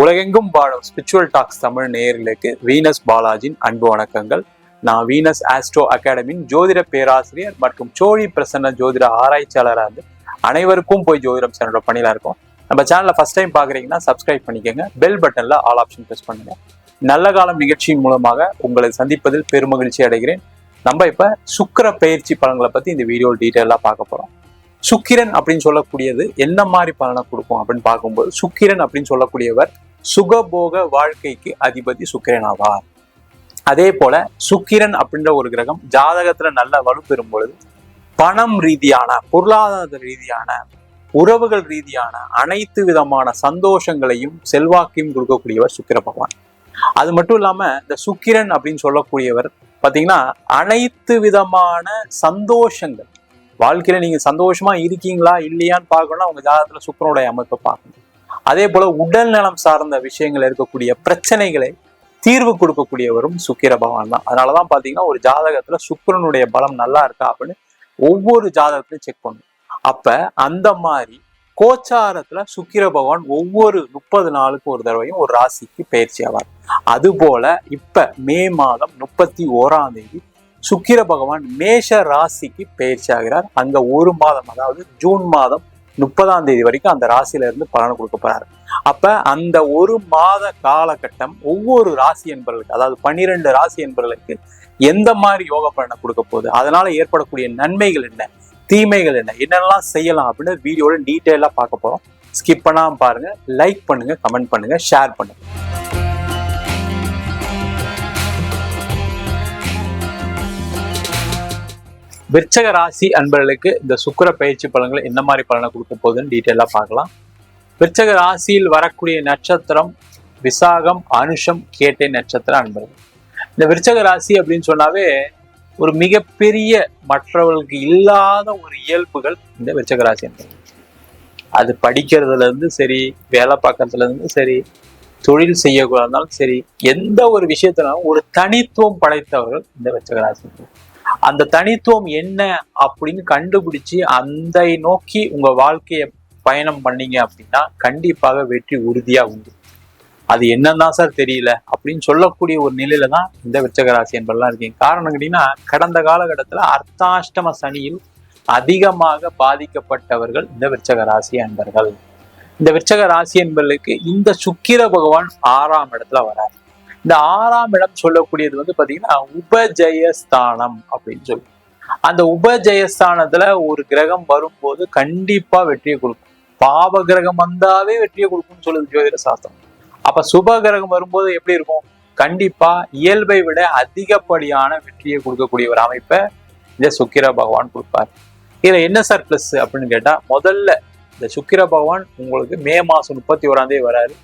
உலகெங்கும் வாழும் spiritual tax Tamil நேயர்களுக்கு வீனஸ் பாலாஜின் அன்பு வணக்கங்கள். நான் வீனஸ் ஆஸ்ட்ரோ அகாடமியின் ஜோதிட பேராசிரியர் மற்றும் சோழி பிரசன்ன ஜோதிட ஆராய்ச்சியாளராக இருந்து அனைவருக்கும் போய் ஜோதிடம் சேனலோட பணியில இருக்கும். நம்ம சேனலை ஃபர்ஸ்ட் டைம் பார்க்குறீங்கன்னா சப்ஸ்கிரைப் பண்ணிக்கோங்க. பெல் பட்டனில் ஆல் ஆப்ஷன் ப்ரெஸ் பண்ணுங்க. நல்ல காலம் நிகழ்ச்சியின் மூலமாக உங்களை சந்திப்பதில் பெருமகிழ்ச்சி அடைகிறேன். நம்ம இப்போ சுக்கிர பயிற்சி பலன்களை பற்றி இந்த வீடியோ டீட்டெயிலாக பார்க்க போகிறோம் சுக்கிரன் அப்படின்னு சொல்லக்கூடியது என்ன மாதிரி பலனை கொடுக்கும் அப்படின்னு பார்க்கும்போது சுக்கிரன் அப்படின்னு சொல்லக்கூடியவர் சுகபோக வாழ்க்கைக்கு அதிபதி சுக்கிரன் ஆவார். அதே போல சுக்கிரன் அப்படின்ற ஒரு கிரகம் ஜாதகத்துல நல்ல வலுப்பெறும் பொழுது பணம் ரீதியான பொருளாதார ரீதியான உறவுகள் ரீதியான அனைத்து விதமான சந்தோஷங்களையும் செல்வாக்கையும் கொடுக்கக்கூடியவர் சுக்கிர பகவான். அது மட்டும் இல்லாம இந்த சுக்கிரன் அப்படின்னு சொல்லக்கூடியவர் பாத்தீங்கன்னா அனைத்து விதமான சந்தோஷங்கள். வாழ்க்கையில நீங்க சந்தோஷமா இருக்கீங்களா இல்லையான்னு பார்க்கணும்னா உங்க ஜாதகத்துல சுக்கிரனுடைய அமைப்பை பார்க்கணும். அதே போல உடல் நலம் சார்ந்த விஷயங்கள் இருக்கக்கூடிய பிரச்சனைகளை தீர்வு கொடுக்கக்கூடியவரும் சுக்கிர பகவான் தான். அதனாலதான் பாத்தீங்கன்னா ஒரு ஜாதகத்துல சுக்கிரனுடைய பலம் நல்லா இருக்கா அப்படின்னு ஒவ்வொரு ஜாதகத்திலையும் செக் பண்ணும். அப்ப அந்த மாதிரி கோச்சாரத்துல சுக்கிர பகவான் ஒவ்வொரு முப்பது நாளுக்கு ஒரு தடவையும் ஒரு ராசிக்கு பயிற்சி ஆவார். அது போல இப்ப மே மாதம் முப்பத்தி ஓராம் தேதி சுக்கிர பகவான் மேஷ ராசிக்கு பயிற்சி ஆகிறார். அங்க ஒரு மாதம் அதாவது ஜூன் மாதம் முப்பதாம் தேதி வரைக்கும் அந்த ராசியில இருந்து பலன் கொடுக்க போறாரு. அப்ப அந்த ஒரு மாத காலகட்டம் ஒவ்வொரு ராசி என்பவர்களுக்கு அதாவது பன்னிரெண்டு ராசி என்பவர்களுக்கு எந்த மாதிரி யோக பலனை கொடுக்க போகுது? அதனால ஏற்படக்கூடிய நன்மைகள் என்ன? தீமைகள் என்ன? என்னெல்லாம் செய்யலாம் அப்படின்னு வீடியோவில் டீட்டெயிலாக பார்க்க போகிறோம் ஸ்கிப் பண்ணாமல் பாருங்க லைக் பண்ணுங்க கமெண்ட் பண்ணுங்க ஷேர் பண்ணுங்க. விற்சக ராசி அன்பர்களுக்கு இந்த சுக்கிர பயிற்சி பலன்கள் என்ன மாதிரி பலனை கொடுக்க போகுதுன்னு டீட்டெயிலாக பார்க்கலாம். விற்சக ராசியில் வரக்கூடிய நட்சத்திரம் விசாகம் அனுஷம் கேட்டை நட்சத்திரம் அன்பர்கள். இந்த விற்சக ராசி அப்படின்னு சொன்னாவே ஒரு மிகப்பெரிய மற்றவர்களுக்கு இல்லாத ஒரு இயல்புகள் இந்த விற்சக ராசி என்பது அது படிக்கிறதுல இருந்து சரி வேலை பார்க்கறதுல இருந்து சரி தொழில் செய்யக்கூடாதுனாலும் சரி எந்த ஒரு விஷயத்தினாலும் ஒரு தனித்துவம் படைத்தவர்கள் இந்த விற்சக ராசி அந்த தனித்துவம் என்ன அப்படின்னு கண்டுபிடிச்சு அந்த நோக்கி உங்க வாழ்க்கையை பயணம் பண்ணீங்க அப்படின்னா கண்டிப்பாக வெற்றி உறுதியா உண்டு. அது என்னன்னு தான் சார் தெரியல. அப்படின்னு சொல்லக்கூடிய ஒரு நிலையில தான் இந்த விச்சகராசி என்பதெல்லாம் இருக்கீங்க. காரணம் கேட்டீங்கன்னா கடந்த காலகட்டத்தில் அர்த்தாஷ்டம சனியில் அதிகமாக பாதிக்கப்பட்டவர்கள் இந்த விருச்சக ராசி அன்பர்கள். இந்த விருச்சக ராசி என்பர்களுக்கு இந்த சுக்கிர பகவான் ஆறாம் இடத்துல வரார். இந்த ஆறாம் இடம் சொல்லக்கூடியது வந்து பாத்தீங்கன்னா உபஜயஸ்தானம் அப்படின்னு சொல்லுவோம் அந்த உபஜயஸ்தானத்துல ஒரு கிரகம் வரும்போது கண்டிப்பா வெற்றியை கொடுக்கும். பாவ கிரகம் வந்தாவே வெற்றியை கொடுக்கும்னு சொல்லுது ஜோதிட சாஸ்திரம். அப்ப சுப கிரகம் வரும்போது எப்படி இருக்கும்? கண்டிப்பா இயல்பை விட அதிகப்படியான வெற்றியை கொடுக்கக்கூடிய ஒரு அமைப்பை இந்த சுக்கிர பகவான் கொடுப்பார். இதுல என்ன சார் பிளஸ் அப்படின்னு கேட்டா முதல்ல இந்த சுக்கிர பகவான் உங்களுக்கு மே மாசம் முப்பத்தி ஓராம் வராரு.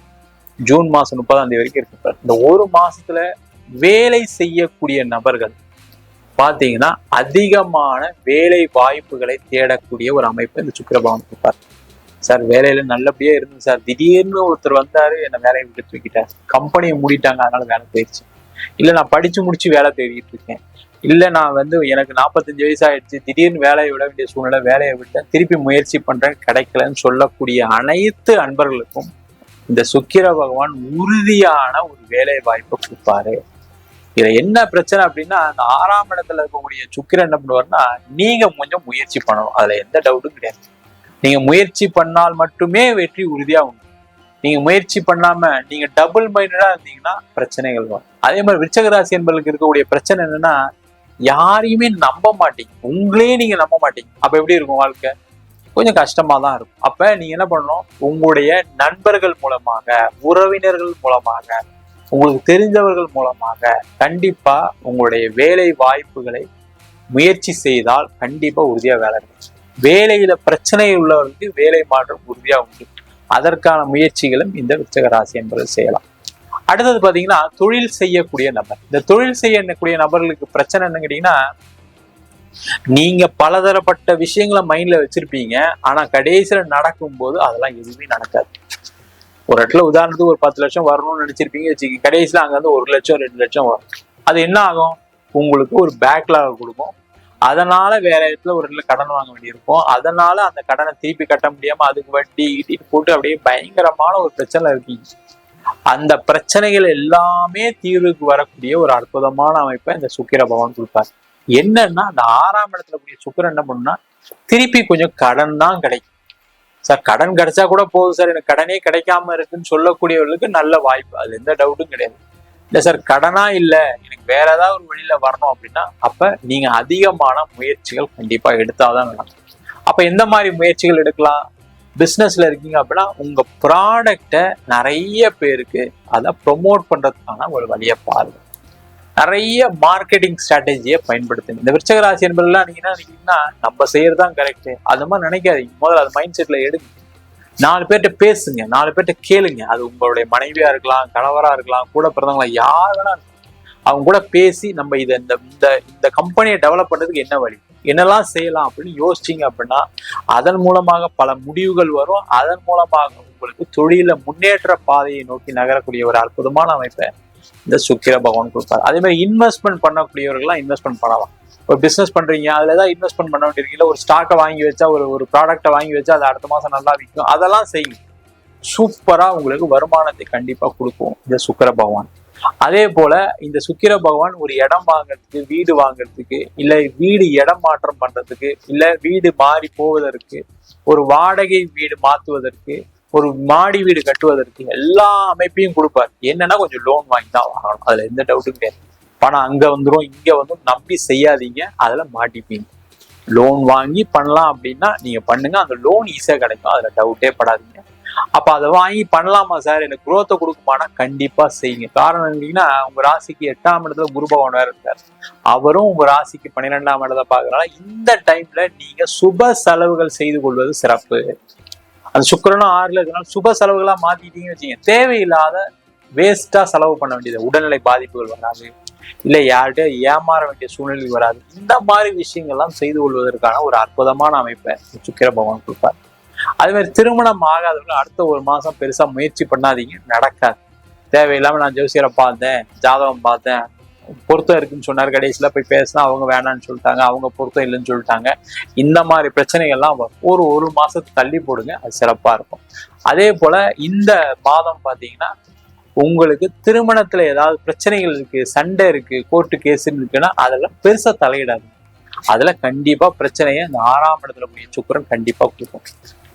ஜூன் மாசம் முப்பதாம் தேதி வரைக்கும் இருக்கு இந்த ஒரு மாசத்துல வேலை செய்யக்கூடிய நபர்கள் பாத்தீங்கன்னா அதிகமான வேலை வாய்ப்புகளை தேடக்கூடிய ஒரு அமைப்பு இந்த சுக்கிர பகவான் கொடுப்பார் சார் வேலையில நல்லபடியா இருந்தது சார் திடீர்னு ஒருத்தர் வந்தாரு என்ன வேலையை விட்டு தூக்கிட்டார் கம்பெனியை மூடிட்டாங்க அதனால வேலை போயிடுச்சு இல்ல நான் படிச்சு முடிச்சு வேலை தேடிட்டு இருக்கேன். இல்ல நான் வந்து எனக்கு நாற்பத்தஞ்சு வயசு ஆயிடுச்சு திடீர்னு வேலையை விட வேண்டிய சூழ்நிலை வேலையை விட்டேன் திருப்பி முயற்சி பண்றேன் கிடைக்கலன்னு சொல்லக்கூடிய அனைத்து அன்பர்களுக்கும் இந்த சுக்கிர பகவான் உறுதியான ஒரு வேலை வாய்ப்பை கொடுப்பாரு. இதுல என்ன பிரச்சனை அப்படின்னா அந்த ஆறாம் இடத்துல இருக்கக்கூடிய சுக்கிரன் என்ன பண்ணுவாருன்னா நீங்க கொஞ்சம் முயற்சி பண்ணணும். அதுல எந்த டவுட்டும் கிடையாது. நீங்க முயற்சி பண்ணால் மட்டுமே வெற்றி உறுதியா உண்டு. நீங்க முயற்சி பண்ணாம நீங்க டபுள் மைண்டடா இருந்தீங்கன்னா பிரச்சனைகள் வரும். அதே மாதிரி விருச்சகராசி என்பதற்கு இருக்கக்கூடிய பிரச்சனை என்னன்னா யாரையுமே நம்ப மாட்டீங்க. உங்களே நீங்க நம்ப மாட்டீங்க. அப்ப எப்படி இருக்கும் வாழ்க்கை? கொஞ்சம் கஷ்டமா தான் இருக்கும். அப்ப நீங்க என்ன பண்ணணும்? உங்களுடைய நண்பர்கள் மூலமாக உறவினர்கள் மூலமாக உங்களுக்கு தெரிந்தவர்கள் மூலமாக கண்டிப்பா உங்களுடைய வேலை வாய்ப்புகளை முயற்சி செய்தால் கண்டிப்பா உறுதியா வேலை கிடைக்கும். வேலையில பிரச்சனை உள்ளவர்களுக்கு வேலை மாற்றம் உறுதியா உண்டு. அதற்கான முயற்சிகளும் இந்த விருச்சக ராசி என்பது செய்யலாம். அடுத்தது பாத்தீங்கன்னா தொழில் செய்யக்கூடிய நபர். இந்த தொழில் செய்யக்கூடிய நபர்களுக்கு பிரச்சனை என்ன கேட்டீங்கன்னா நீங்க பலதரப்பட்ட விஷயங்களை மைண்ட்ல வச்சிருப்பீங்க. ஆனா கடைசியில நடக்கும்போது அதெல்லாம் எதுவுமே நடக்காது. ஒரு இடத்துல உதாரணத்துக்கு ஒரு பத்து லட்சம் வரணும்னு நினைச்சிருப்பீங்க. வச்சுக்க கடைசியில அங்க வந்து ஒரு லட்சம் ரெண்டு லட்சம் வரும். அது என்ன ஆகும்? உங்களுக்கு ஒரு பேக்லாக் கொடுக்கும். அதனால வேற இடத்துல ஒரு இடத்துல கடன் வாங்க வேண்டியிருக்கும். அதனால அந்த கடனை திருப்பி கட்ட முடியாம அதுக்கு வட்டி இட்டிட்டு போட்டு அப்படியே பயங்கரமான ஒரு பிரச்சனை இருக்கீங்க. அந்த பிரச்சனைகள் எல்லாமே தீர்வுக்கு வரக்கூடிய ஒரு அற்புதமான அமைப்பை இந்த சுக்கிர பகவான் கொடுப்பாரு. என்னன்னா அந்த ஆறாம் இடத்துல கூடிய சுக்கிரன் என்ன பண்ணுன்னா திருப்பி கொஞ்சம் கடன் தான் கிடைக்கும். சார் கடன் கிடைச்சா கூட போதும் சார். எனக்கு கடனே கிடைக்காம இருக்குன்னு சொல்லக்கூடியவர்களுக்கு நல்ல வாய்ப்பு. அது எந்த டவுட்டும் கிடையாது. இல்ல சார் கடனா இல்ல. எனக்கு வேற ஏதாவது ஒரு வழியில வரணும் அப்படின்னா அப்ப நீங்க அதிகமான முயற்சிகள் கண்டிப்பா எடுத்தாதான் நடக்கும் அப்ப எந்த மாதிரி முயற்சிகள் எடுக்கலாம்? பிஸ்னஸ்ல இருக்கீங்க அப்படின்னா உங்க ப்ராடக்டை நிறைய பேருக்கு அதை ப்ரொமோட் பண்றதுக்கான ஒரு வழியை பாருங்க. நிறைய மார்க்கெட்டிங் ஸ்ட்ராட்டஜியை பயன்படுத்துங்க. இந்த விருச்சக ராசி என்பதெல்லாம் நீங்க என்ன நினைக்கிறீங்கன்னா நம்ம செய்யறது தான் கரெக்ட் அது மாதிரி நினைக்காதீங்க. முதல்ல அது மைண்ட் செட்ல எடுங்க. நாலு பேர்கிட்ட பேசுங்க. நாலு பேர்கிட்ட கேளுங்க. அது உங்களுடைய மனைவியா இருக்கலாம் கணவரா இருக்கலாம் கூட பிறந்தவங்களா யார் வேணா அவங்க கூட பேசி நம்ம இதை இந்த இந்த இந்த கம்பெனியை டெவலப் பண்ணுறதுக்கு என்ன வழி? என்னெல்லாம் செய்யலாம் அப்படின்னு யோசிச்சீங்க அப்படின்னா அதன் மூலமாக பல முடிவுகள் வரும். அதன் மூலமாக உங்களுக்கு தொழில முன்னேற்ற பாதையை நோக்கி நகரக்கூடிய ஒரு அற்புதமான அமைப்பை இந்த சுக்கிர பகவான் கொடுப்பார். அதே மாதிரி இன்வெஸ்ட்மெண்ட் பண்ணக்கூடியவர்கள்லாம் இன்வெஸ்ட்மெண்ட் பண்ணலாம். ஒரு பிஸ்னஸ் பண்றீங்க அதுல ஏதாவது இன்வெஸ்ட்மெண்ட் பண்ண வேண்டியிருக்கீங்க ஒரு ஸ்டாக்கை வாங்கி வச்சா ஒரு ஒரு ப்ராடக்ட்டை வாங்கி வச்சா அது அடுத்த மாசம் நல்லா விற்கும். அதெல்லாம் செய்யும் சூப்பரா உங்களுக்கு வருமானத்தை கண்டிப்பா கொடுக்கும் இந்த சுக்கிர பகவான். அதே போல இந்த சுக்கிர பகவான் ஒரு இடம் வாங்குறதுக்கு வீடு வாங்குறதுக்கு இல்ல வீடு இடம் மாற்றம் பண்றதுக்கு இல்ல வீடு மாறி போவதற்கு ஒரு வாடகை வீடு மாத்துவதற்கு ஒரு மாடி வீடு கட்டுவதற்கு எல்லா அமைப்பையும் கொடுப்பார். என்னன்னா கொஞ்சம் லோன் வாங்கி தான் வாங்கணும். அதுல எந்த டவுட்டும் கிடையாது. பணம் அங்க வந்துடும் இங்க வந்து நம்பி செய்யாதீங்க. அதுல மாட்டிப்பீங்க. லோன் வாங்கி பண்ணலாம் அப்படின்னா நீங்க பண்ணுங்க. அந்த லோன் ஈஸியா கிடைக்கும். அதுல டவுட்டே படாதீங்க. அப்ப அதை வாங்கி பண்ணலாமா சார் எனக்கு குரோத்தை கொடுக்குமானா கண்டிப்பா செய்யுங்க. காரணம் என்னீங்கன்னா உங்க ராசிக்கு எட்டாம் இடத்துல குரு பகவான் வேற இருக்காரு. அவரும் உங்க ராசிக்கு பன்னிரெண்டாம் இடத்தை பாக்குறதுனால இந்த டைம்ல நீங்க சுப செலவுகள் செய்து கொள்வது சிறப்பு. அந்த சுக்கிரனும் ஆறுல இருக்கனால சுப செலவுகளா மாத்திட்டீங்கன்னு வச்சுங்க தேவையில்லாத வேஸ்டா செலவு பண்ண வேண்டியது. உடல்நிலை பாதிப்புகள் வராது. இல்ல யார்கிட்ட ஏமாற வேண்டிய சூழ்நிலை வராது. இந்த மாதிரி விஷயங்கள்லாம் செய்து கொள்வதற்கான ஒரு அற்புதமான அமைப்பை சுக்கிர பகவான் கொடுப்பார். அதே மாதிரி திருமணம் ஆகாதவங்க அடுத்த ஒரு மாசம் பெருசா முயற்சி பண்ணாதீங்க. நடக்காது. தேவையில்லாம நான் ஜோசியரை பார்த்தேன் ஜாதகம் பார்த்தேன் பொருத்தம் இருக்குன்னு சொன்னார். கடைசியில போய் பேசினா அவங்க வேணாம்னு சொல்லிட்டாங்க அவங்க பொருத்தம் இல்லைன்னு சொல்லிட்டாங்க. இந்த மாதிரி பிரச்சனைகள்லாம் வரும். ஒரு ஒரு மாசத்துக்கு தள்ளி போடுங்க அது சிறப்பா இருக்கும். அதே போல இந்த மாதம் பாத்தீங்கன்னா உங்களுக்கு திருமணத்துல ஏதாவது பிரச்சனைகள் இருக்கு சண்டை இருக்கு கோர்ட்டு கேஸ் இருக்குன்னா அதெல்லாம் பெருசா தலையிடாது அதுல கண்டிப்பா பிரச்சனையை இந்த ஆறாம் இடத்துல கூடிய சுக்கிரன் கண்டிப்பா கொடுக்கும்.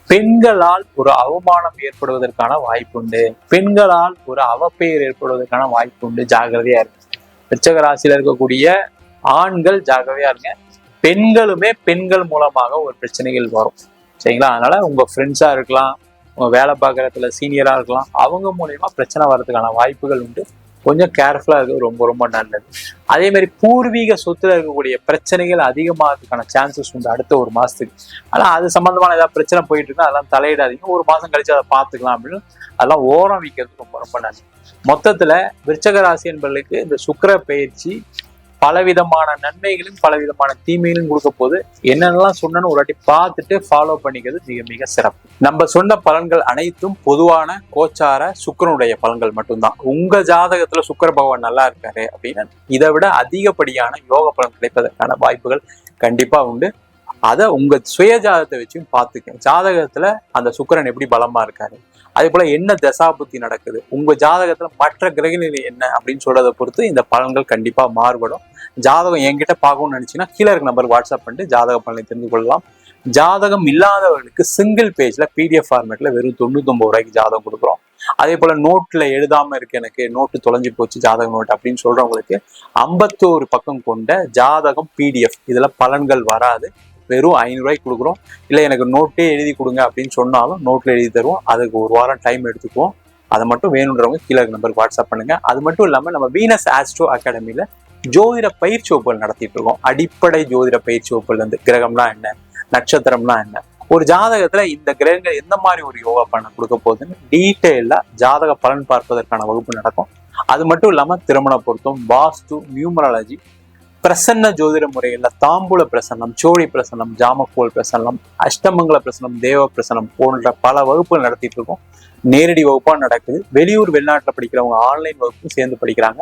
பெண்களால் ஒரு அவமானம் ஏற்படுவதற்கான வாய்ப்பு உண்டு. பெண்களால் ஒரு அவப்பெயர் ஏற்படுவதற்கான வாய்ப்பு உண்டு. ஜாகிரதையா இருக்கு விச்சக ராசியில இருக்கக்கூடிய ஆண்கள் ஜாகவையா இருங்க. பெண்களுமே பெண்கள் மூலமாக ஒரு பிரச்சனைகள் வரும். சரிங்களா? அதனால உங்க ஃப்ரெண்ட்ஸா இருக்கலாம் உங்க வேலை பார்க்குறதுல சீனியரா இருக்கலாம் அவங்க மூலயமா பிரச்சனை வர்றதுக்கான வாய்ப்புகள் உண்டு. கொஞ்சம் கேர்ஃபுல்லாக இருக்கிறது ரொம்ப ரொம்ப நல்லது. அதே மாதிரி பூர்வீக சொத்துல இருக்கக்கூடிய பிரச்சனைகள் அதிகமாகிறதுக்கான சான்சஸ் உண்டு அடுத்த ஒரு மாதத்துக்கு ஆனால் அது சம்மந்தமான ஏதாவது பிரச்சனை போயிட்டு இருக்குன்னா அதெல்லாம் தலையிடாதீங்க. ஒரு மாதம் கழிச்சு அதை பார்த்துக்கலாம் அப்படின்னு அதெல்லாம் ஓரம் வைக்கிறது ரொம்ப ரொம்ப நல்லது. மொத்தத்தில் விருச்சக ராசி என்பவர்களுக்கு இந்த சுக்கிர பயிற்சி பலவிதமான நன்மைகளும் பலவிதமான தீமைகளும் கொடுக்க போது என்னென்னலாம் சொன்னேன்னு ஒரு வாட்டி பார்த்துட்டு ஃபாலோ பண்ணிக்கிறது மிக மிக சிறப்பு. நம்ம சொன்ன பலன்கள் அனைத்தும் பொதுவான கோச்சார சுக்கிரனுடைய பலன்கள் மட்டும்தான். உங்க ஜாதகத்துல சுக்கிர பகவான் நல்லா இருக்காரு அப்படின்னா இதை விட அதிகப்படியான யோக பலன் கிடைப்பதற்கான வாய்ப்புகள் கண்டிப்பா உண்டு. அதை உங்க சுய ஜாதகத்தை வச்சும் பார்த்துக்க ஜாதகத்துல அந்த சுக்கிரன் எப்படி பலமா இருக்காரு? அதே போல என்ன தசாபுத்தி நடக்குது? உங்க ஜாதகத்துல மற்ற கிரகநிலை என்ன அப்படின்னு சொல்றதை பொறுத்து இந்த பலன்கள் கண்டிப்பா மாறுபடும். ஜாதகம் என்கிட்ட பார்க்கணும்னு நினைச்சீங்கன்னா கீழே இருக்க நம்பருக்கு வாட்ஸ்அப் பண்ணிட்டு ஜாதக பலனை தெரிந்து கொள்ளலாம். ஜாதகம் இல்லாதவர்களுக்கு சிங்கிள் பேஜ்ல பிடிஎஃப் ஃபார்மேட்ல வெறும் தொண்ணூத்தொம்பது ரூபாய்க்கு ஜாதகம் கொடுக்குறோம். அதே போல நோட்ல எழுதாம இருக்கு எனக்கு நோட்டு தொலைஞ்சு போச்சு ஜாதக நோட் அப்படின்னு சொல்றவங்களுக்கு ஐம்பத்தோரு பக்கம் கொண்ட ஜாதகம் பிடிஎஃப் இதுல பலன்கள் வராது. வெறும் ஐநூறுரூவாய்க்கு கொடுக்குறோம். இல்லை எனக்கு நோட்டே எழுதி கொடுங்க அப்படின்னு சொன்னாலும் நோட்டில் எழுதி தருவோம். அதுக்கு ஒரு வாரம் டைம் எடுத்துக்குவோம். அதை மட்டும் வேணுன்றவங்க கீழே நம்பருக்கு வாட்ஸ்அப் பண்ணுங்க. அது மட்டும் இல்லாமல் நம்ம வீனஸ் ஆஸ்ட்ரோ அகாடமியில் ஜோதிட பயிற்சி வகுப்புகள் நடத்திட்டு இருக்கோம். அடிப்படை ஜோதிட பயிற்சி வகுப்புகள் இருந்து கிரகம்னா என்ன? நட்சத்திரம்னா என்ன? ஒரு ஜாதகத்துல இந்த கிரகங்கள் எந்த மாதிரி ஒரு யோகா பலன் கொடுக்க போகுதுன்னு டீட்டெயிலா ஜாதக பலன் பார்ப்பதற்கான வகுப்பு நடக்கும். அது மட்டும் இல்லாம திருமண பொருத்தம் வாஸ்து நியூமராலஜி பிரசன்ன ஜோதிட முறையில தாம்பூல பிரசன்னம் சோழி பிரசன்னம் ஜாமக்கோல் பிரசன்னம் அஷ்டமங்கல பிரசன்னம் தேவ பிரசன்னம் போன்ற பல வகுப்புகள் நடத்திட்டு இருக்கோம். நேரடி வகுப்பா நடக்குது. வெளியூர் வெளிநாட்டுல படிக்கிறவங்க ஆன்லைன் வகுப்பும் சேர்ந்து படிக்கிறாங்க.